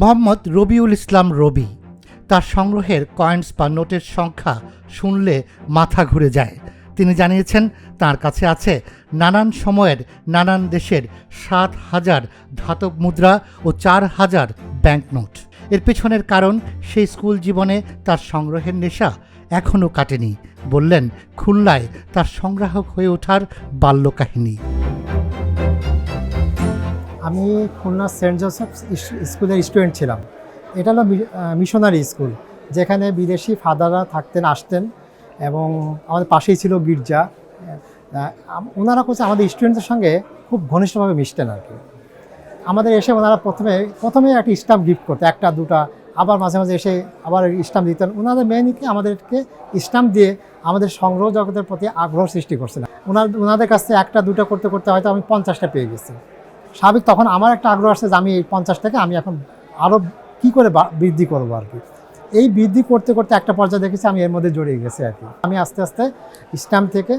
মোহাম্মদ রবিউল ইসলাম রবি। তার সংগ্রহের কয়েন্স বা নোটের সংখ্যা শুনলে মাথা ঘুরে যায়। তিনি জানিয়েছেন, তার কাছে আছে নানান সময়ের নানান দেশের সাত হাজার ধাতব মুদ্রা ও চার হাজার ব্যাংকনোট এর পেছনের কারণ, সেই স্কুল জীবনে তার সংগ্রহের নেশা এখনও কাটেনি, বললেন খুলনায় তার সংগ্রাহক হয়ে ওঠার বাল্যকাহিনী। আমি খুলনা সেন্ট জোসেফ স্কুলের স্টুডেন্ট ছিলাম। এটা হলো মিশনারি স্কুল, যেখানে বিদেশি ফাদাররা থাকতেন, আসতেন এবং আমাদের পাশেই ছিল গির্জা। ওনারা করছে আমাদের স্টুডেন্টদের সঙ্গে খুব ঘনিষ্ঠভাবে মিশতেন আর কি। আমাদের এসে ওনারা প্রথমে প্রথমে একটা স্টাম্প গিফট করতো, একটা, দুটা, আবার মাঝে মাঝে এসে আবার স্টাম্প দিতেন। ওনাদের মেনলি আমাদেরকে স্টাম্প দিয়ে আমাদের সংগ্রহ জগতের প্রতি আগ্রহ সৃষ্টি করছিলেন। ওনার, ওনাদের কাছ থেকে একটা, দুটো করতে করতে হয়তো আমি পঞ্চাশটা পেয়ে গেছি। স্বাভাবিক তখন আমার একটা আগ্রহ আসছে যে আমি এই পঞ্চাশ থেকে আমি এখন আরও কী করে বৃদ্ধি করব আর কি। এই বৃদ্ধি করতে করতে একটা পর্যায়ে দেখেছি আমি এর মধ্যে জড়িয়ে গেছি আর কি। আমি আস্তে আস্তে স্ট্যাম্প থেকে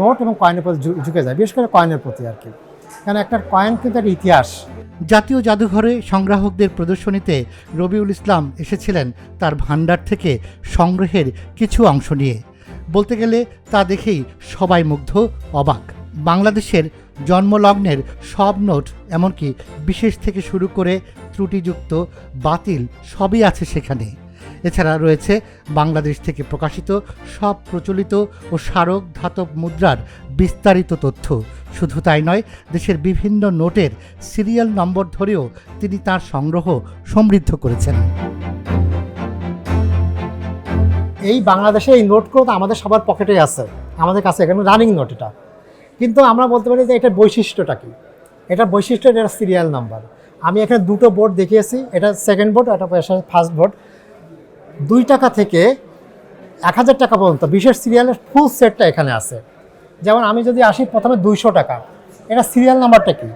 নোট এবং কয়েনের প্রতি ঝুঁকে যাই, বিশেষ করে কয়েনের প্রতি আর কি। কারণ একটা কয়েন কিন্তু একটা ইতিহাস। জাতীয় জাদুঘরে সংগ্রাহকদের প্রদর্শনীতে রবিউল ইসলাম এসেছিলেন তার ভাণ্ডার থেকে সংগ্রহের কিছু অংশ নিয়ে। বলতে গেলে তা দেখেই সবাই মুগ্ধ, অবাক। বাংলাদেশের জন্মলগ্নের সব নোট, এমনকি বিশেষ থেকে শুরু করে ত্রুটিযুক্ত বাতিল সবই আছে সেখানে। এছাড়া রয়েছে বাংলাদেশ থেকে প্রকাশিত সব প্রচলিত ও স্মারক ধাতব মুদ্রার বিস্তারিত তথ্য। শুধু তাই নয়, দেশের বিভিন্ন নোটের সিরিয়াল নম্বর ধরেও তিনি তার সংগ্রহ সমৃদ্ধ করেছেন। এই বাংলাদেশে এই নোটগুলো তো আমাদের সবার পকেটে আছে। আমাদের কাছে এখানে রানিং নোট এটা। কিন্তু আমরা বলতে পারি যে এটার বৈশিষ্ট্যটা কি? এটার বৈশিষ্ট্য এটা সিরিয়াল নাম্বার আমি এখানে দুটো বোর্ড দেখিয়েছি। এটা সেকেন্ড বোর্ড এটা ফার্স্ট বোর্ড দুই টাকা থেকে এক হাজার টাকা পর্যন্ত, বিশেষ সিরিয়ালের ফুল সেটটা এখানে আছে। যেমন আমি যদি আসি প্রথমে দুইশো টাকা। এটা সিরিয়াল নাম্বারটা কি?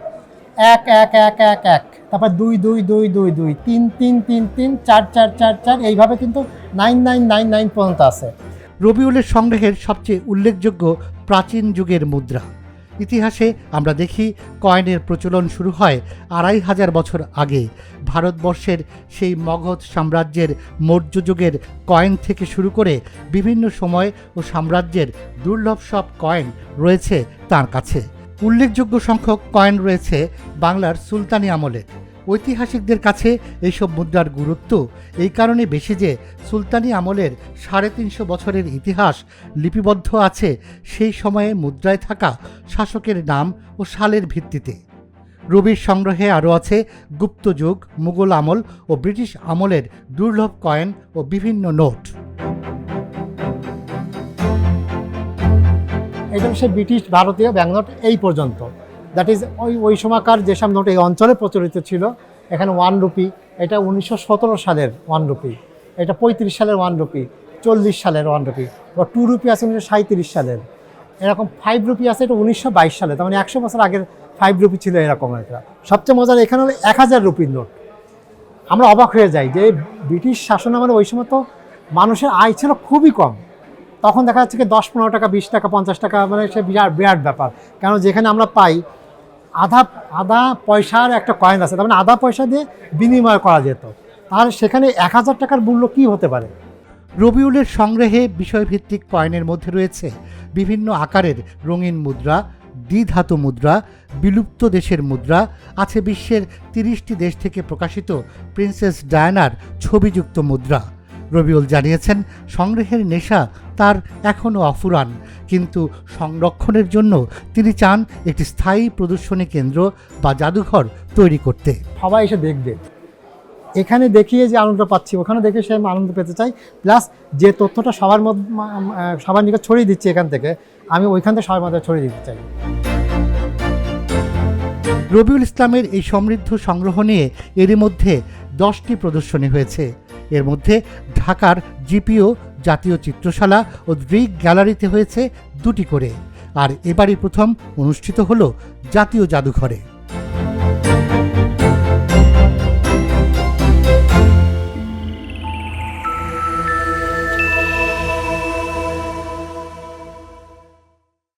এক এক এক এক এক। তারপর দুই দুই দুই দুই দুই। তিন তিন তিন তিন, চার চার চার চার। এইভাবে কিন্তু নাইন নাইন নাইন নাইন পর্যন্ত আছে। রবিউলের সংগ্রহের সবচেয়ে উল্লেখযোগ্য প্রাচীন যুগের মুদ্রা। ইতিহাসে আমরা দেখি কয়েনের প্রচলন শুরু হয় আড়াই হাজার বছর আগে। ভারতবর্ষের সেই মগধ সাম্রাজ্যের মৌর্য যুগের কয়েন থেকে শুরু করে বিভিন্ন সময় ও সাম্রাজ্যের দুর্লভ সব কয়েন রয়েছে তার কাছে। উল্লেখযোগ্য সংখ্যক কয়েন রয়েছে বাংলার সুলতানি আমলের ঐতিহাসিকদের কাছে এইসব মুদ্রার গুরুত্ব, এই কারণে বেশি যে সুলতানি আমলের সাড়ে তিনশো বছরের ইতিহাস লিপিবদ্ধ আছে, সেই সময়ে মুদ্রায় থাকা শাসকের নাম ও সালের ভিত্তিতে। রবির সংগ্রহে আরও আছে গুপ্ত যুগ, মুঘল আমল ও ব্রিটিশ আমলের দুর্লভ কয়েন ও বিভিন্ন নোট। এটা হচ্ছে ব্রিটিশ, ভারতীয় ব্যাংক এই পর্যন্ত। দ্যাট ইজ ওই ওই সময়কার যেসব নোট এই অঞ্চলে প্রচলিত ছিল, এখানে ওয়ান রুপি এটা উনিশশো সতেরো সালের ওয়ান রুপি এটা পঁয়ত্রিশ সালের ওয়ান রুপি চল্লিশ সালের ওয়ান রুপি বা টু রুপি আছে উনিশশো সাঁত্রিশ সালের। এরকম ফাইভ রুপি আছে এটা উনিশশো বাইশ সালে তার মানে একশো বছর আগের ফাইভ রুপি ছিল এরকম একটা। সবচেয়ে মজার এখানে হলো এক হাজার রুপির নোট। আমরা অবাক হয়ে যাই যে ব্রিটিশ শাসন আমলে ওই সময় তো মানুষের আয় ছিল খুবই কম। তখন দেখা যাচ্ছে কি দশ, পনেরো টাকা, বিশ টাকা, পঞ্চাশ টাকা মানে সে বিরাট বিরাট ব্যাপার। কারণ যেখানে আমরা পাই আধা আধা পয়সার একটা কয়েন আছে। তার মানে আধা পয়সা দিয়ে বিনিময় করা যেত। তাহলে সেখানে এক হাজার টাকার মূল্য কী হতে পারে? রবিউলের সংগ্রহে বিষয়ভিত্তিক কয়েনের মধ্যে রয়েছে বিভিন্ন আকারের রঙিন মুদ্রা, দ্বিধাতু মুদ্রা, বিলুপ্ত দেশের মুদ্রা, আছে বিশ্বের তিরিশটি দেশ থেকে প্রকাশিত প্রিন্সেস ডায়ানার ছবিযুক্ত মুদ্রা। রবিউল জানিয়েছেন সংগ্রহের নেশা তার এখনও অফুরান কিন্তু সংরক্ষণের জন্য তিনি চান একটি স্থায়ী প্রদর্শনী কেন্দ্র বা জাদুঘর তৈরি করতে। সবাই এসে দেখবে। এখানে দেখিয়ে যে আনন্দ পাচ্ছি ওখানে দেখে সে আমি আনন্দ পেতে চাই। প্লাস যে তথ্যটা সবার মধ্যে সবার নিকট ছড়িয়ে দিচ্ছি এখান থেকে আমি ওইখান থেকে সবার মধ্যে ছড়িয়ে দিতে চাই। রবিউল ইসলামের এই সমৃদ্ধ সংগ্রহ নিয়ে এরই মধ্যে দশটি প্রদর্শনী হয়েছে। এর মধ্যে ঢাকার জিপিও জাতীয় চিত্রশালা ও গ্রিক গ্যালারিতে হয়েছে দুটি করে। আর এবারই প্রথম অনুষ্ঠিত হলো জাতীয় জাদুঘরে।